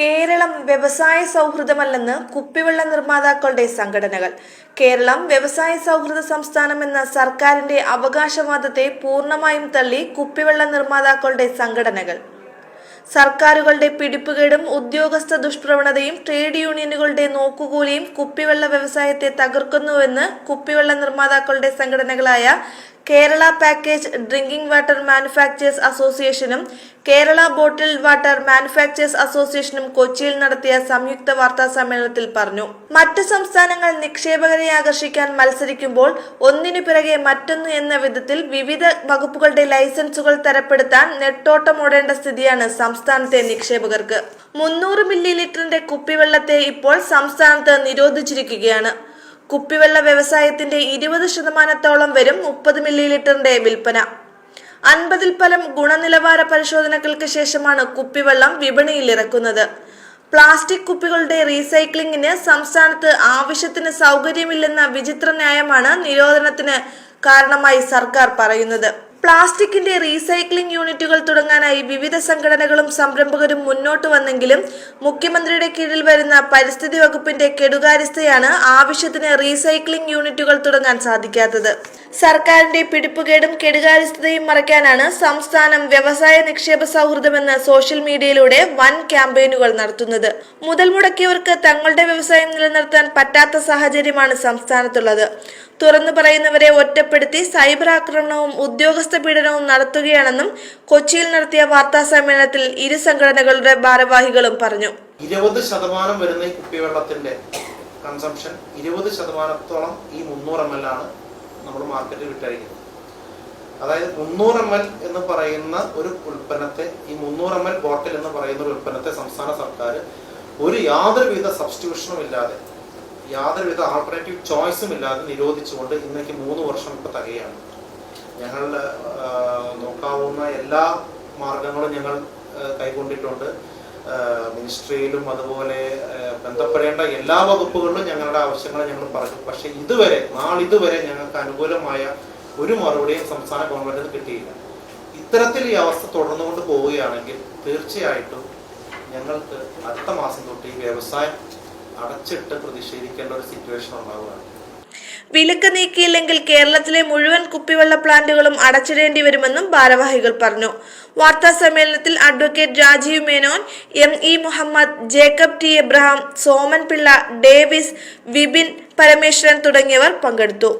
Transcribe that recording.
കേരളം വ്യവസായ സൗഹൃദമല്ലെന്ന് കുപ്പിവെള്ള നിർമ്മാതാക്കളുടെ സംഘടനകൾ. കേരളം വ്യവസായ സൗഹൃദ സംസ്ഥാനമെന്ന സർക്കാരിന്റെ അവകാശവാദത്തെ പൂർണമായും തള്ളി കുപ്പിവെള്ള നിർമ്മാതാക്കളുടെ സംഘടനകൾ. സർക്കാരുകളുടെ പിടിപ്പുകേടും ഉദ്യോഗസ്ഥ ദുഷ്പ്രവണതയും ട്രേഡ് യൂണിയനുകളുടെ നോക്കുകൂലിയും കുപ്പിവെള്ള വ്യവസായത്തെ തകർക്കുന്നുവെന്ന് കുപ്പിവെള്ള നിർമ്മാതാക്കളുടെ സംഘടനകളായ Kerala package drinking water manufacturers അസോസിയേഷനും കേരള ബോട്ടിൽഡ് വാട്ടർ മാനുഫാക്ചേഴ്സ് അസോസിയേഷനും കൊച്ചിയിൽ നടത്തിയ സംയുക്ത വാർത്താ സമ്മേളനത്തിൽ പറഞ്ഞു. മറ്റ് സംസ്ഥാനങ്ങൾ നിക്ഷേപകരെ ആകർഷിക്കാൻ മത്സരിക്കുമ്പോൾ ഒന്നിനു പിറകെ മറ്റൊന്ന് എന്ന വിധത്തിൽ വിവിധ വകുപ്പുകളുടെ ലൈസൻസുകൾ തരപ്പെടുത്താൻ നെട്ടോട്ടമോടേണ്ട സ്ഥിതിയാണ് സംസ്ഥാനത്തെ നിക്ഷേപകർക്ക്. മുന്നൂറ് മില്ലി ലിറ്ററിന്റെ കുപ്പിവെള്ളത്തെ ഇപ്പോൾ സംസ്ഥാനത്ത് നിരോധിച്ചിരിക്കുകയാണ്. കുപ്പിവെള്ള വ്യവസായത്തിന്റെ ഇരുപത് ശതമാനത്തോളം വരും മുപ്പത് മില്ലി ലിറ്ററിന്റെ വിൽപ്പന. അൻപതിൽ പരം ഗുണനിലവാര പരിശോധനകൾക്ക് ശേഷമാണ് കുപ്പിവെള്ളം വിപണിയിൽ ഇറക്കുന്നത് പ്ലാസ്റ്റിക് കുപ്പികളുടെ റീസൈക്ലിംഗിന് സംസ്ഥാനത്ത് ആവശ്യത്തിന് സൗകര്യമില്ലെന്ന വിചിത്ര ന്യായമാണ് നിരോധനത്തിന് കാരണമായി സർക്കാർ പറയുന്നത്. പ്ലാസ്റ്റിക്കിന്റെ റീസൈക്ലിംഗ് യൂണിറ്റുകൾ തുടങ്ങാനായി വിവിധ സംഘടനകളും സംരംഭകരും മുന്നോട്ട് വന്നെങ്കിലും മുഖ്യമന്ത്രിയുടെ കീഴിൽ വരുന്ന പരിസ്ഥിതി വകുപ്പിന്റെ കെടുകാര്യസ്ഥയാണ് ആവശ്യത്തിന് റീസൈക്ലിംഗ് യൂണിറ്റുകൾ തുടങ്ങാൻ സാധിക്കാത്തത്. സർക്കാരിന്റെ പിടിപ്പുകേടും കെടുകാര്യസ്ഥതയും മറയ്ക്കാനാണ് സംസ്ഥാനം വ്യവസായ നിക്ഷേപ സൗഹൃദമെന്ന് സോഷ്യൽ മീഡിയയിലൂടെ വൻ ക്യാമ്പയിനുകൾ നടത്തുന്നത്. മുതൽ മുടക്കിയവർക്ക് തങ്ങളുടെ വ്യവസായം നിലനിർത്താൻ പറ്റാത്ത സാഹചര്യമാണ് സംസ്ഥാനത്തുള്ളത്. തുറന്നു പറയുന്നവരെ ഒറ്റപ്പെടുത്തി സൈബർ ആക്രമണവും ഉദ്യോഗസ്ഥ പീഡനവും നടത്തുകയാണെന്നും കൊച്ചിയിൽ നടത്തിയ വാർത്താ സമ്മേളനത്തിൽ ഇരു സംഘടനകളുടെ ഭാരവാഹികളും പറഞ്ഞു. ഇരുപത് ശതമാനം വരുന്ന ഈ കുപ്പിവെള്ളത്തിന്റെ കൺസംഷൻ ഇരുപത് ശതമാനത്തോളം ഈ മുന്നൂറ് എം എൽ ആണ് നമ്മൾ മാർക്കറ്റിൽ വിറ്റഴിക്കുന്നത്. അതായത് മുന്നൂറ് എം എൽ എന്ന് പറയുന്ന ഒരു ഉൽപ്പന്നത്തെ ഈ മുന്നൂറ് എം എൽ ബോട്ടിൽ എന്ന് പറയുന്ന ഒരു ഉൽപ്പന്നത്തെ സംസ്ഥാന സർക്കാർ ഒരു യാതൊരുവിധ സബ്സ്റ്റിറ്റ്യൂഷനും ഇല്ലാതെ യാതൊരുവിധ ആൾട്ടർനേറ്റീവ് ചോയ്സും ഇല്ലാതെ നിരോധിച്ചുകൊണ്ട് ഇന്നേക്ക് മൂന്ന് വർഷം ഇപ്പൊ തികയാണ്. ഞങ്ങൾ നോക്കാവുന്ന എല്ലാ മാർഗങ്ങളും ഞങ്ങൾ കൈക്കൊണ്ടിട്ടുണ്ട്. മിനിസ്ട്രിയിലും അതുപോലെ ബന്ധപ്പെടേണ്ട എല്ലാ വകുപ്പുകളിലും ഞങ്ങളുടെ ആവശ്യങ്ങൾ ഞങ്ങൾ പറഞ്ഞു. പക്ഷെ ഇതുവരെ നാളിതുവരെ ഞങ്ങൾക്ക് അനുകൂലമായ ഒരു മറുപടിയും സംസ്ഥാന ഗവൺമെന്റിന് കിട്ടിയില്ല. ഇത്തരത്തിൽ ഈ അവസ്ഥ തുടർന്നുകൊണ്ട് പോവുകയാണെങ്കിൽ തീർച്ചയായിട്ടും ഞങ്ങൾക്ക് അടുത്ത മാസം തൊട്ട് ഈ വ്യവസായം അടച്ചിട്ട് പ്രതിഷേധിക്കേണ്ട ഒരു സിറ്റുവേഷൻ ഉണ്ടാവുകയാണ്. വിലക്ക് നീക്കിയില്ലെങ്കിൽ കേരളത്തിലെ മുഴുവൻ കുപ്പിവെള്ള പ്ലാന്റുകളും അടച്ചിടേണ്ടി വരുമെന്നും ഭാരവാഹികൾ പറഞ്ഞു. വാർത്താ സമ്മേളനത്തിൽ advocate Rajeev Menon M E Muhammad Jacob T Abraham Soman Pillai Davis Vipin Parameswaran തുടങ്ങിയവർ പങ്കെടുത്തു.